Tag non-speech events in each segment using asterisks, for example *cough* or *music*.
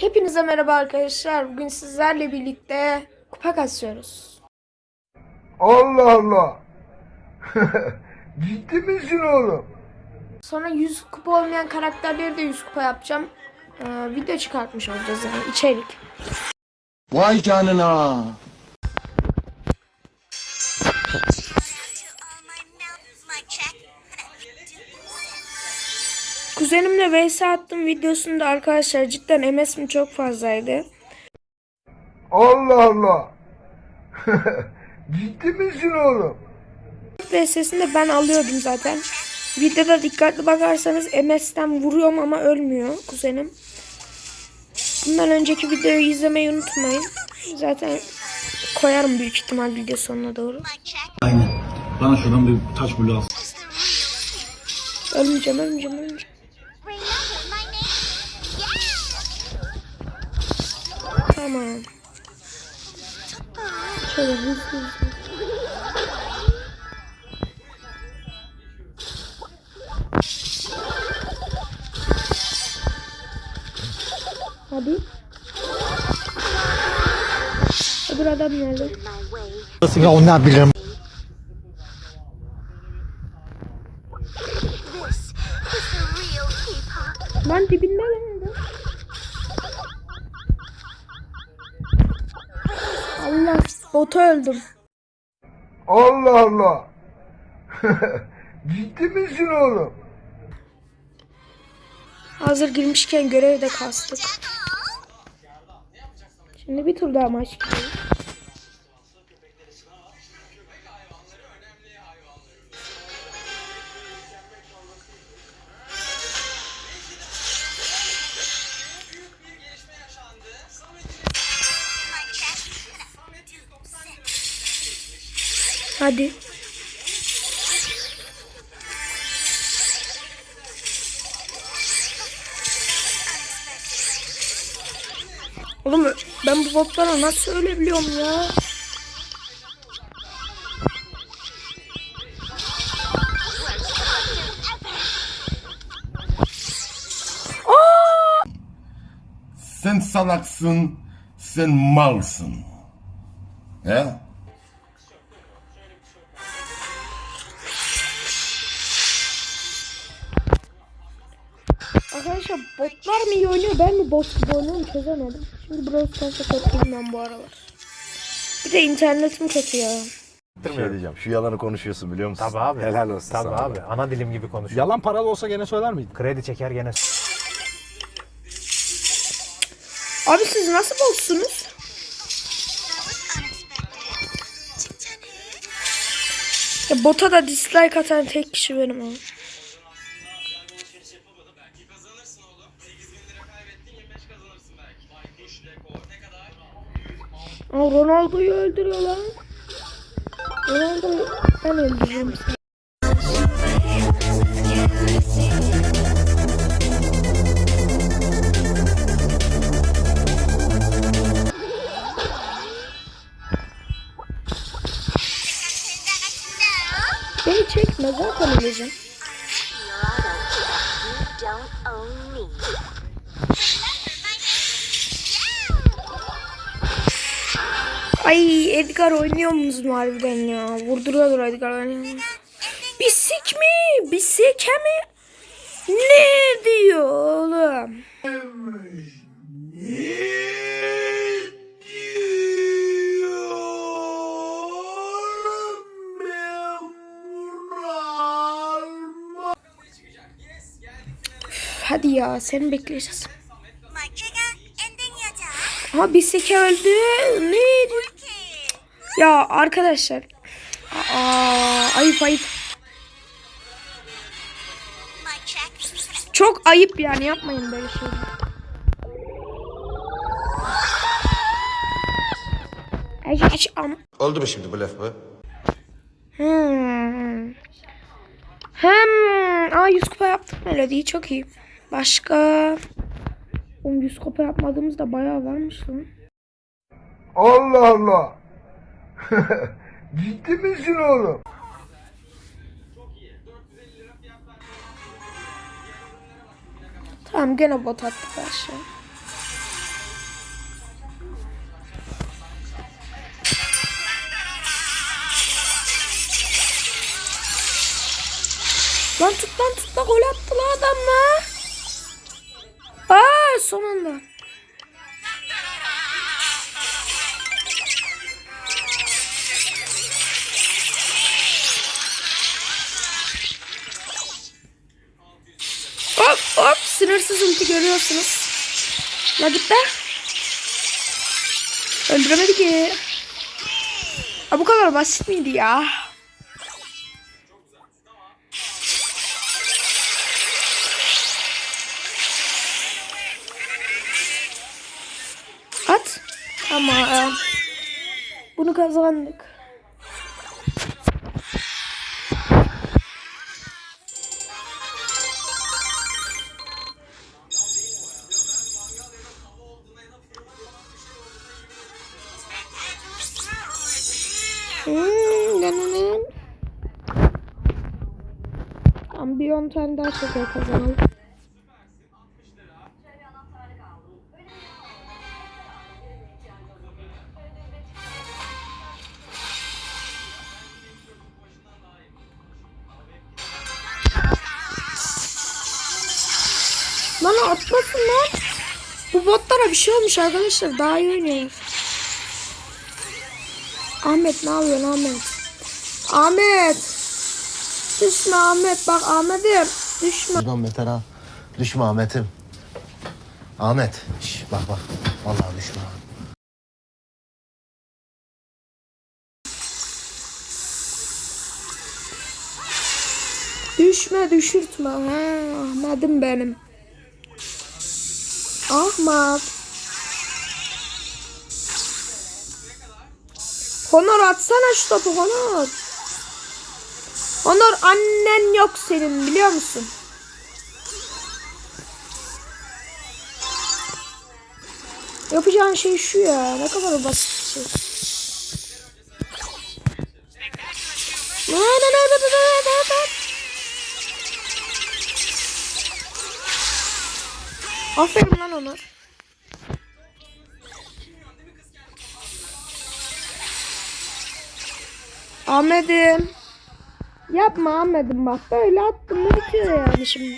Hepinize merhaba arkadaşlar. Bugün sizlerle birlikte kupa kasıyoruz. Allah Allah. *laughs* Ciddi misin oğlum? Sonra 100 kupa olmayan karakterleri de 100 kupa yapacağım. Ee, video çıkartmış olacağız yani içerik. Vay canına. Kuzenimle vs attım videosunda arkadaşlar cidden MS'im çok fazlaydı. Allah Allah. *laughs* Ciddi misin oğlum? VS'sini de ben alıyordum zaten. Videoda dikkatli bakarsanız MS'ten vuruyorum ama ölmüyor kuzenim. Bundan önceki videoyu izlemeyi unutmayın. Zaten koyarım büyük ihtimal video sonuna doğru. Aynen. Bana şuradan bir taş bulu al. Ölmeyeceğim ölmeyeceğim ölmeyeceğim. Tamam. Şöyle hızlı hızlı. Hadi. Öbür adam nerede? Way. Ya onlar bilirim. This is the real hip hop. Lan dibinde geldi. Allah bota öldüm. Allah Allah. *laughs* Ciddi misin oğlum? Hazır girmişken görevi de kastık. Şimdi bir tur daha maç gidiyor. Hadi. Oğlum ben bu botlara nasıl ölebiliyorum ya? Sen salaksın, sen malsın. He? Arkadaşlar botlar mı iyi oynuyor ben mi bot gibi oynuyorum çözemedim. Şimdi Brawl Stars'a katıldım ben bu aralar. Bir de internetim kötü ya. Bir şey diyeceğim. Şu yalanı konuşuyorsun biliyor musun? Tabii abi. Helal olsun Tabii sana. abi. Ana dilim gibi konuşuyor. Yalan paralı olsa gene söyler miydin? Kredi çeker gene. Abi siz nasıl botsunuz? Ya bota da dislike atan tek kişi benim abi. Aa, Ronaldo'yu öldürüyor lan. Ronaldo'yu ben öldüreceğim seni. Beni çekme zaten öleceğim. Ay Edgar oynuyor musunuz mu harbiden ya? Vurduruyordur Edgar oynuyor. Bisik mi? Bisike mi? Ne diyor oğlum? Hadi ya seni bekleyeceğiz. Ama Bisike öldü. Ne? Ya arkadaşlar. Aa, ayıp ayıp. Çok ayıp yani yapmayın böyle şeyler. Aç aç am. Oldu mu şimdi bu laf bu? Hmm. Hem aa 100 kupa yaptık melodiyi çok iyi. Başka Oğlum 100 kupa yapmadığımız da bayağı varmış lan. Allah Allah. *laughs* Ciddi misin oğlum? Tamam gene bot attık aşağı. Lan tut lan tut lan gol attı lan adam lan. Aa son anda. Sınırsız ulti görüyorsunuz. La git be. Öldüremedi ki. Ha, bu kadar basit miydi ya? At. Ama bunu kazandık. Bir 10 tane daha şeker kazanalım. Lan atmasın lan. Bu botlara bir şey olmuş arkadaşlar. Daha iyi oynuyor. Ahmet ne yapıyorsun Ahmet? Ahmet. Düşme Ahmet bak Ahmet'im. Düşme. Buradan beter ha. Düşme Ahmet'im. Ahmet. Şş, bak bak. Vallahi düşme. Düşme düşürtme. Ha, Ahmet'im benim. Ahmet. Honor atsana şu topu Honor. Honor annen yok senin biliyor musun? Yapacağın şey şu ya. Ne kadar basit bir şey. Na, na, na, na, na, na, na. Aferin lan Onur. Ahmet'im. Yapma Ahmet'im bak böyle attım mı bitiyor yani şimdi.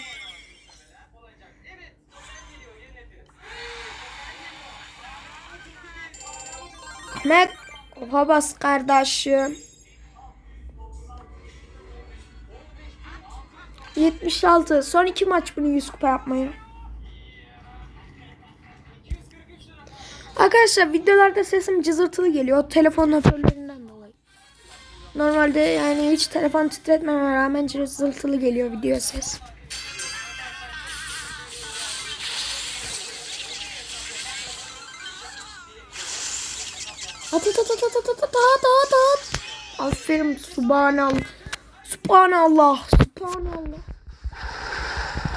Ahmet. Oha bas kardeşim. 76. Son iki maç bunu 100 kupa yapmaya. Arkadaşlar videolarda sesim cızırtılı geliyor. Telefon dolayı. Normalde yani hiç telefon titretmeme rağmen cızırtılı geliyor video ses. At at at at at at at at at at. Aferin subhanallah. Subhanallah. Subhanallah.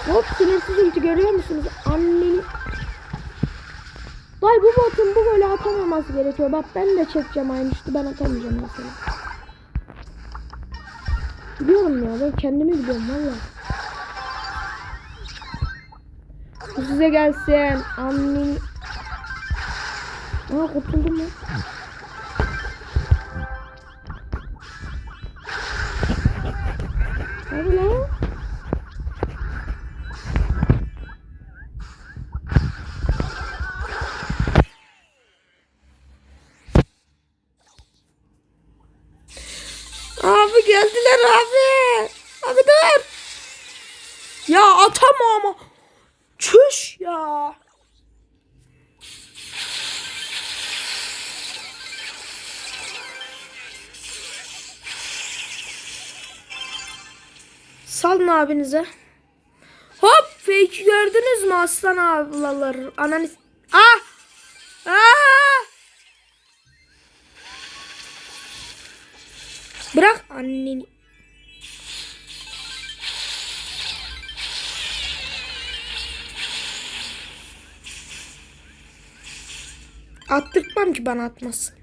Hop sınırsız ulti görüyor musunuz? Annenin Vay bu botun bu böyle atamaması gerekiyor. Bak ben de çekeceğim aynı işte ben atamayacağım mesela. Biliyorum ya ben kendimi biliyorum valla. Bu size gelsin. Amin. Aa kurtuldum mu? Hadi lan. Geldiler abi. Abi dur. Ya atama ama. Çüş ya. Salın abinize. Hop fake gördünüz mü aslan ablalar? Ananı... Ah! Ah! Bırak anneni. Attırtmam ki bana atmasın.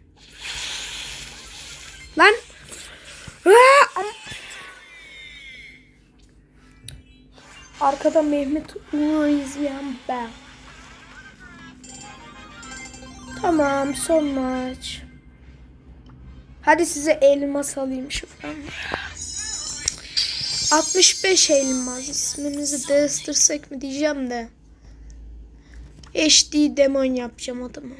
Lan. Arkada Mehmet Uğur izleyen ben. Tamam son maç. Hadi size elmas alayım şuradan. 65 elmas isminizi değiştirsek mi diyeceğim de. HD demon yapacağım adamı.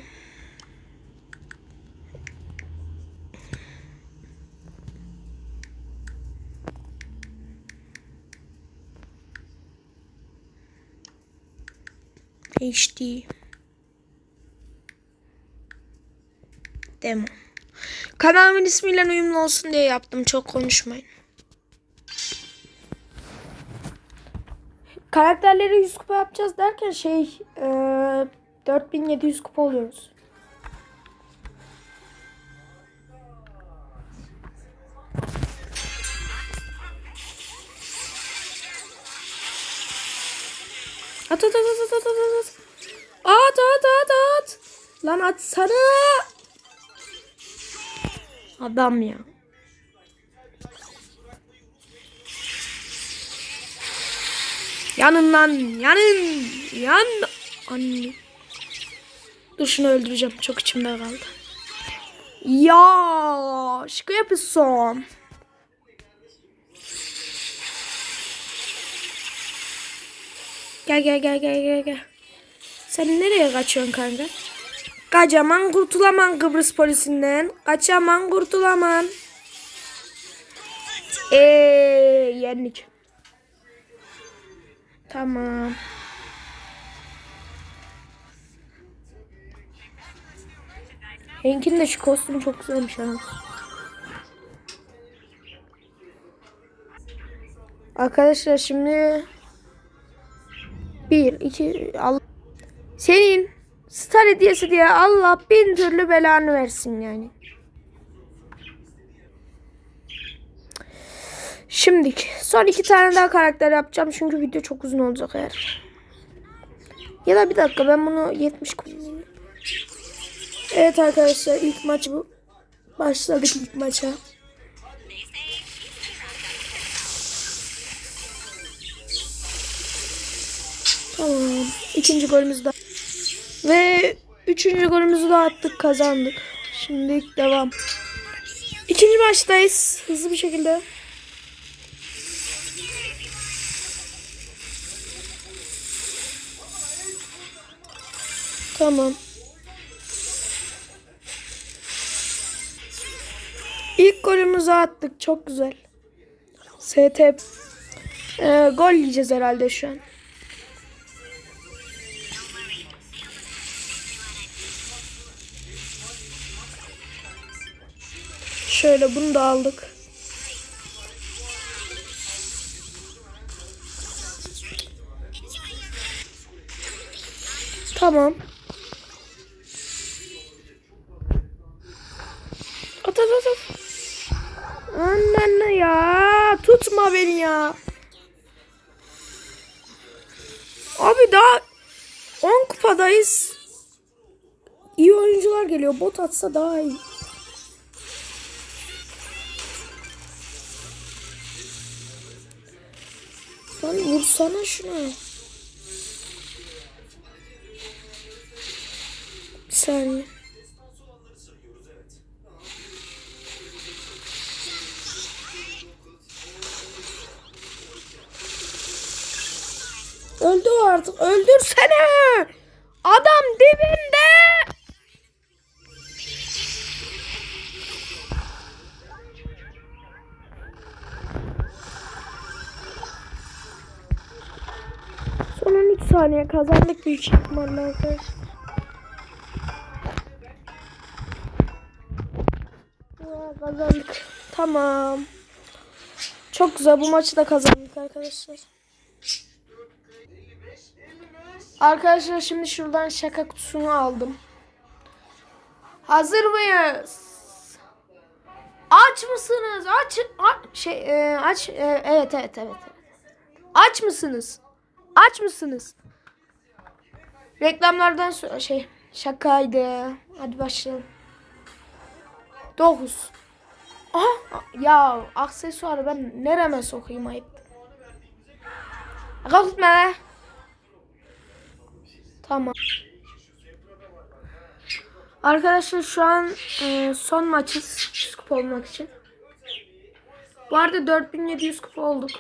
HD Demon. Kanalımın ismiyle uyumlu olsun diye yaptım. Çok konuşmayın. Karakterleri 100 kupa yapacağız derken şey eee 4700 kupa oluyoruz. At at. At at at at. Lan atsana. Adam ya. Yanın lan yanın. Yan. Anne. Dur şunu öldüreceğim. Çok içimde kaldı. Ya şıkı yapıyorsun. Gel gel gel gel gel gel. Sen nereye kaçıyorsun kanka? Kaçaman kurtulaman Kıbrıs polisinden. Kaçaman kurtulaman. Eee yenlik. Tamam. Hank'in de şu kostüm çok güzelmiş ha. Arkadaşlar şimdi bir, iki, al. Senin star hediyesi diye Allah bin türlü belanı versin yani. Şimdilik son iki tane daha karakter yapacağım çünkü video çok uzun olacak eğer. Ya da bir dakika ben bunu 70 kullanayım. Evet arkadaşlar ilk maç bu. Başladık ilk maça. Tamam. İkinci golümüz de. Ve üçüncü golümüzü de attık kazandık. Şimdi devam. İkinci maçtayız. Hızlı bir şekilde. Tamam. İlk golümüzü attık. Çok güzel. ST. Ee, gol yiyeceğiz herhalde şu an. Şöyle bunu da aldık. Tamam. At at at at. Anne ya. Tutma beni ya. Abi daha 10 kupadayız. İyi oyuncular geliyor. Bot atsa daha iyi. Lan vursana şuna. Bir saniye. Öldü artık. Öldürsene. Adam dibinde. Saniye kazandık büyük ihtimalle arkadaşlar. Kazandık. Tamam. Çok güzel bu maçı da kazandık arkadaşlar. Arkadaşlar şimdi şuradan şaka kutusunu aldım. Hazır mıyız? Aç mısınız? Aç, aç şey e, aç e, evet evet evet. Aç mısınız? Aç mısınız? Reklamlardan sonra şey şakaydı. Hadi başlayalım. 9. Aha ya aksesuarı ben nereme sokayım ayıp. Kalkma be. Tamam. Arkadaşlar şu an e, son maçız skup olmak için. Bu arada 4700 kupa olduk.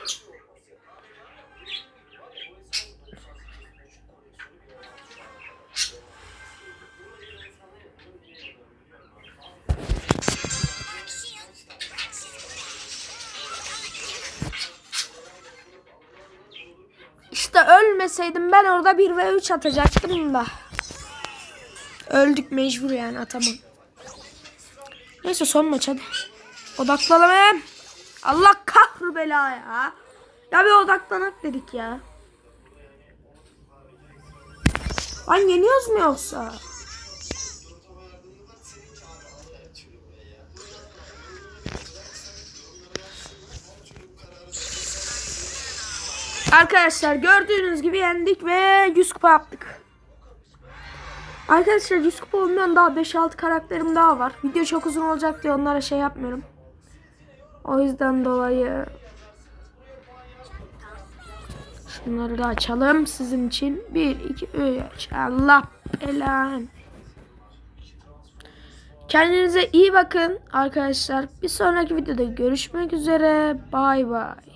Ölmeseydim ben orada 1 ve 3 atacaktım da. Öldük mecbur yani atamam. Neyse son maç hadi. Odaklanalım. Allah kahru bela ya. Ya bir odaklanak dedik ya. Lan yeniyoruz mu yoksa? Arkadaşlar gördüğünüz gibi yendik ve 100 kupa yaptık. Arkadaşlar 100 kupa olmayan daha 5-6 karakterim daha var. Video çok uzun olacak diye onlara şey yapmıyorum. O yüzden dolayı şunları da açalım sizin için. 1, 2, 3. Allah belan. Kendinize iyi bakın arkadaşlar. Bir sonraki videoda görüşmek üzere. Bay bay.